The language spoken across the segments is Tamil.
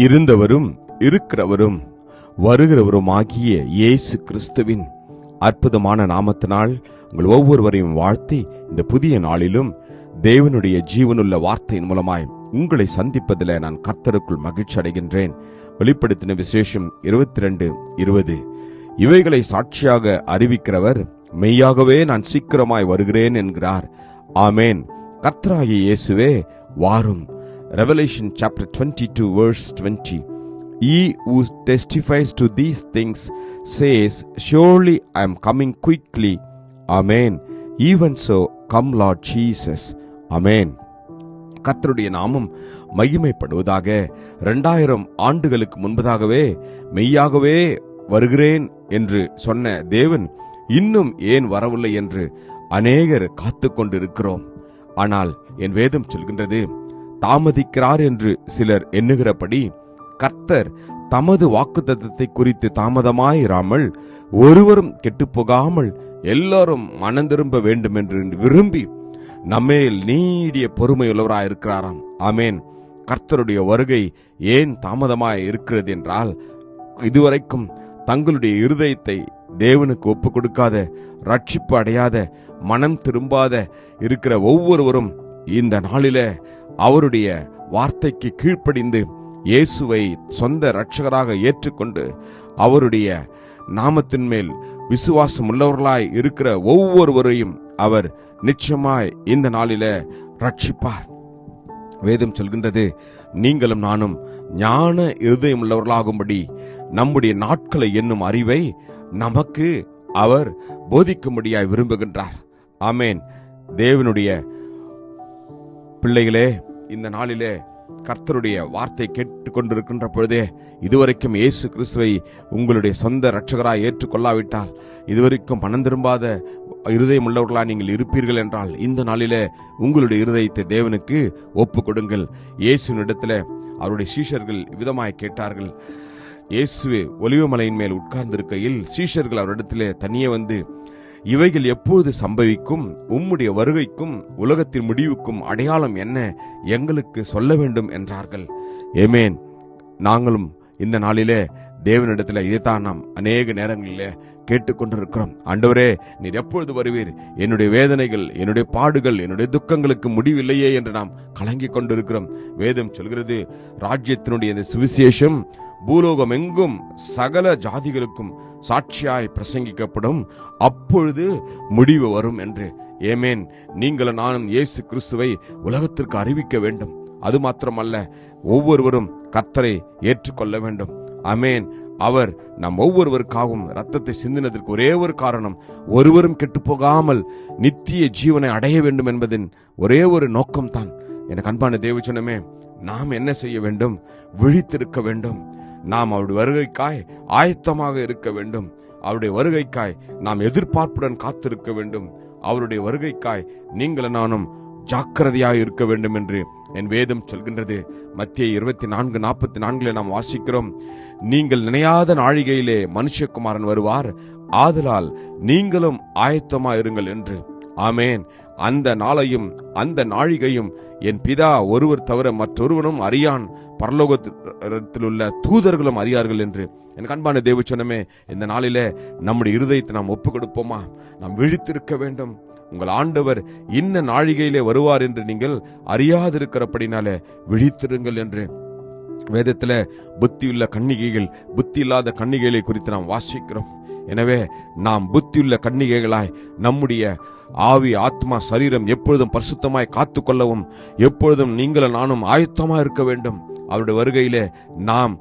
இருந்தவரும் இருக்கிறவரும் வருகிறவருமாகிய இயேசு கிறிஸ்துவின் அற்புதமான நாமத்தினால் உங்கள் ஒவ்வொருவரையும் வாழ்த்தி இந்த புதிய நாளிலும் தேவனுடைய ஜீவனுள்ள வார்த்தையின் மூலமாய் உங்களை சந்திப்பதில் நான் கர்த்தருக்குள் மகிழ்ச்சி அடைகின்றேன். வெளிப்படுத்தின விசேஷம் இருபத்தி ரெண்டு இருபது. இவைகளை சாட்சியாக அறிவிக்கிறவர் மெய்யாகவே நான் சீக்கிரமாய் வருகிறேன் என்கிறார். ஆமேன். கர்த்தராகிய இயேசுவே வாரும். Revelation chapter 22 verse 20 He who testifies to these things says, Surely I am coming quickly. Amen. Even so, come Lord Jesus. Amen. கர்த்தருடைய நாமம் மகிமைப்படுவதாக இரண்டாயிரம் ஆண்டுகளுக்கு முன்பதாகவே மெய்யாகவே வருகிறேன் என்று சொன்ன தேவன் இன்னும் ஏன் வரவில்லை என்று அநேகர் காத்து கொண்டிருக்கிறோம் ஆனால் என் வேதம் சொல்கின்றது தாமதிக்கிறார் என்று சிலர் எண்ணுகிறபடி கர்த்தர் தமது வாக்குத்தத்தத்தை குறித்து தாமதமாயிராமல் ஒருவரும் கெட்டுப்போகாமல் எல்லாரும் மனம் திரும்ப வேண்டும் என்று விரும்பி நம்மேல் நீடிய பொறுமையுள்ளவராயிருக்கிறாராம் ஆமேன். கர்த்தருடைய வருகை ஏன் தாமதமாய் இருக்கிறது என்றால் இதுவரைக்கும் தங்களுடைய இருதயத்தை தேவனுக்கு ஒப்பு கொடுக்காத ரட்சிப்பு அடையாத மனம் திரும்பாத இருக்கிற ஒவ்வொருவரும் இந்த நாளில அவருடைய வார்த்தைக்கு கீழ்ப்படிந்து இயேசுவை சொந்த இரட்சகராக ஏற்றுக்கொண்டு அவருடைய நாமத்தின் மேல் விசுவாசம் உள்ளவர்களாய் இருக்கிற ஒவ்வொருவரையும் அவர் நிச்சயமாய் இந்த நாளில ரட்சிப்பார் வேதம் சொல்கின்றது நீங்களும் நானும் ஞான இருதயம் உள்ளவர்களாகும்படி நம்முடைய நாட்களை என்னும் அறிவை நமக்கு அவர் போதிக்கும்படியாய் விரும்புகின்றார். ஆமேன். தேவனுடைய பிள்ளைகளே இந்த நாளிலே கர்த்தருடைய வார்த்தை கேட்டுக்கொண்டிருக்கின்ற பொழுதே இதுவரைக்கும் இயேசு கிறிஸ்துவை உங்களுடைய சொந்த ரட்சகராக ஏற்றுக்கொள்ளாவிட்டால் இதுவரைக்கும் மனம் திரும்பாத இருதயம் உள்ளவர்களாக நீங்கள் இருப்பீர்கள் என்றால் இந்த நாளிலே உங்களுடைய இருதயத்தை தேவனுக்கு ஒப்பு கொடுங்கள் இயேசுவினிடத்தில் அவருடைய சீஷர்கள் விதமாய் கேட்டார்கள் இயேசு ஒலிவமலையின் மேல் உட்கார்ந்திருக்கையில் சீஷர்கள் அவரிடத்திலே தனியே வந்து இவைகள் எப்பொழுது சம்பவிக்கும் உம்முடைய வருகைக்கும் உலகத்தின் முடிவுக்கும் அடையாளம் என்ன எங்களுக்கு சொல்ல வேண்டும் என்றார்கள். ஏமேன் நாங்களும் இந்த நாளிலே தேவனிடத்தில் இதைத்தான் நாம் அநேக நேரங்களிலே கேட்டுக்கொண்டிருக்கிறோம். ஆண்டவரே நீர் எப்பொழுது வருவீர்? என்னுடைய வேதனைகள் என்னுடைய பாடுகள் என்னுடைய துக்கங்களுக்கு முடிவில்லையே என்று நாம் கலங்கிக் கொண்டிருக்கிறோம். வேதம் சொல்கிறது ராஜ்யத்தினுடைய இந்த சுவிசேஷம் பூலோகம் எங்கும் சகல ஜாதிகளுக்கும் சாட்சியாய் பிரசங்கிக்கப்படும். அப்பொழுது முடிவு வரும் என்று. ஏமேன் நீங்களும் நானும் இயேசு கிறிஸ்துவை உலகத்திற்கு அறிவிக்க வேண்டும். அது மாத்திரமல்ல ஒவ்வொருவரும் கத்தரை ஏற்றுக்கொள்ள வேண்டும். அமேன் அவர் நம் ஒவ்வொருவருக்காகவும் ரத்தத்தை சிந்தினதற்கு ஒரே ஒரு காரணம் ஒருவரும் கெட்டு போகாமல் நித்திய ஜீவனை அடைய வேண்டும் என்பதின் ஒரே ஒரு நோக்கம்தான். எனக்கு அன்பான தேவச்சனமே நாம் என்ன செய்ய வேண்டும்? விழித்திருக்க வேண்டும். நாம் அவருடைய வருகைக்காய் ஆயத்தமாக இருக்க வேண்டும். அவருடைய வருகைக்காய் நாம் எதிர்பார்ப்புடன் காத்திருக்க வேண்டும். அவருடைய வருகைக்காய் நீங்கள் நானும் ஜாக்கிரதையாக இருக்க வேண்டும் என்று என் வேதம் சொல்கின்றது. மத்திய இருபத்தி நான்கு நாற்பத்தி நான்கில் நாம் வாசிக்கிறோம். நீங்கள் நினையாத நாழிகையிலே மனுஷகுமாரன் வருவார். ஆதலால் நீங்களும் ஆயத்தமாக இருங்கள் என்று. ஆமேன். அந்த நாளையும் அந்த நாழிகையும் என் பிதா ஒருவர் தவிர மற்றொருவனும் அறியான். பரலோகத்தில் உள்ள தூதர்களும் அறியார்கள் என்று என் அன்பான தேவ சொன்னமே இந்த நாளிலே நம்முடைய இருதயத்தை நாம் ஒப்பு கொடுப்போமா நாம் விழித்திருக்க வேண்டும். உங்கள் ஆண்டவர் இன்ன நாழிகையிலே வருவார் என்று நீங்கள் அறியாதிருக்கிறபடினாலே விழித்திருங்கள் என்று வேதத்தில் புத்தியுள்ள கன்னிகைகள் புத்தி இல்லாத கன்னிகைகளை குறித்து நாம் வாசிக்கிறோம். எனவே நாம் புத்தியுள்ள கன்னிகைகளாய் நம்முடைய ஆவி ஆத்மா சரீரம் எப்பொழுதும் பரிசுத்தமாய் காத்து கொள்ளவும் எப்பொழுதும் நீங்களும் நானும் ஆயத்தமாக இருக்க வேண்டும். அவருடைய வருகையிலே நாம்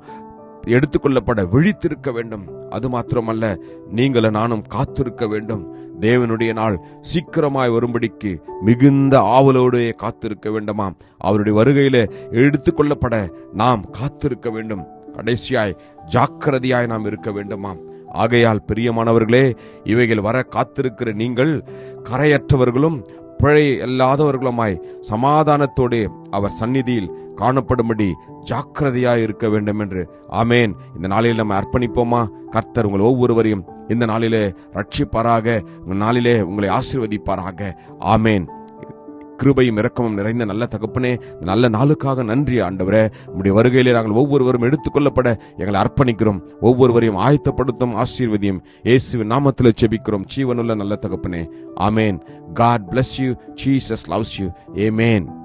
எடுத்துக்கொள்ளப்பட விழித்திருக்க வேண்டும். அது மாத்திரமல்ல நீங்களும் நானும் காத்திருக்க வேண்டும். தேவனுடைய நாள் சீக்கிரமாய் வரும்படிக்கு மிகுந்த ஆவலோடு காத்திருக்க வேண்டுமாம். அவருடைய வருகையில எடுத்துக்கொள்ளப்பட நாம் காத்திருக்க வேண்டும். கடைசியாய் ஜாக்கிரதையாய் நாம் இருக்க வேண்டுமாம். ஆகையால் பிரியமானவர்களே இவைகள் வர காத்திருக்கிற நீங்கள் கரையற்றவர்களும் பிழை இல்லாதவர்களுமாய் சமாதானத்தோடு அவர் சந்நிதியில் காணப்படும்படி ஜாக்கிரதையாய் இருக்க வேண்டும் என்று ஆமேன். இந்த நாளில் நம்ம அர்ப்பணிப்போமா? கர்த்தர் உங்கள் ஒவ்வொருவரையும் இந்த நாளிலே ரட்சிப்பாராக உங்கள் நாளிலே உங்களை ஆசிர்வதிப்பாராக. ஆமேன். கிருபையும் இறக்கமும் நிறைந்த நல்ல தகப்பனே நல்ல நாளுக்காக நன்றி ஆண்டவரே. உம்முடைய வருகையிலே நாங்கள் ஒவ்வொருவரும் எடுத்துக்கொள்ளப்பட எங்களை அர்ப்பணிக்கிறோம். ஒவ்வொருவரையும் ஆயத்தப்படுத்தும் ஆசீர்வதியும் இயேசுவின் நாமத்தில் செபிக்கிறோம். ஜீவனுள்ள நல்ல தகப்பனே. ஆமேன். God bless you Jesus loves you amen